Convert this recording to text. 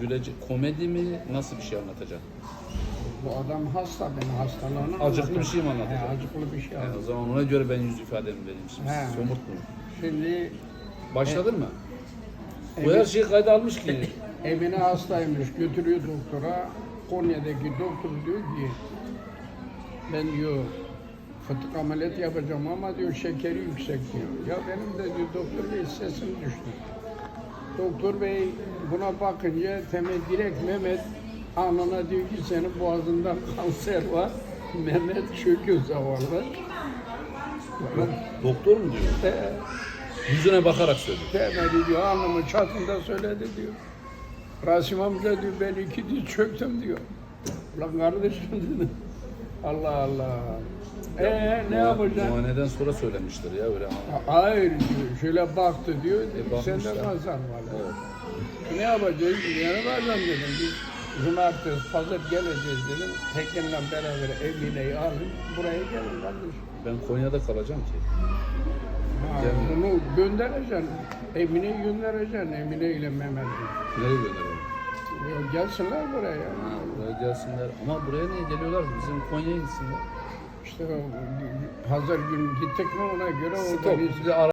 Gülecek komedi mi? Nasıl bir şey anlatacak? Bu adam hasta benim hastalığını Acıklı bir şey mi anlatacak? He, acıklı bir şey Yani o zaman ona göre ben yüz ifademi vereyim şimdi. He. Somut mu? Şimdi Başladın mı? Bu Evet. her şeyi kayda almış ki. Emine hastaymış götürüyor doktora. Konya'daki doktor diyor ki ben diyor fıtık ameliyat yapacağım ama diyor şekeri yüksek diyor. Ya benim de diyor doktor bey sesim düştü. Doktor bey buna bakınca temel direkt Mehmet anına diyor ki senin boğazında kanser var. Mehmet çöküyor zavallı. Doktor mu diyor? Ee, Yüzüne bakarak söylüyor. Temeli diyor alnımın çatında söyledi diyor. Rasim amca diyor ben iki diz çöktüm diyor. Ulan kardeşim dedim. Allah Allah. Ee ne yapacaksın? Muayeneden sonra söylemiştir ya öyle. Hayır diyor. Şöyle baktı diyor. E, bakmışlar. kanser var. Evet. Ne yapacağız? Yani bazen dedim. Biz cumartesi pazar geleceğiz dedim. Tekinle beraber Emine'yi alın. Buraya gelin kardeşim. Ben Konya'da kalacağım ki. Ha, bunu göndereceksin. Emine'yi göndereceksin. Emine ile Mehmet'i. Nereye gönderelim? Ya gelsinler buraya. Buraya gelsinler. Ama buraya niye geliyorlar? Bizim Konya'ya gitsinler. İşte o pazar günü gittik mi ona göre Stop. orada biz Bizi ara-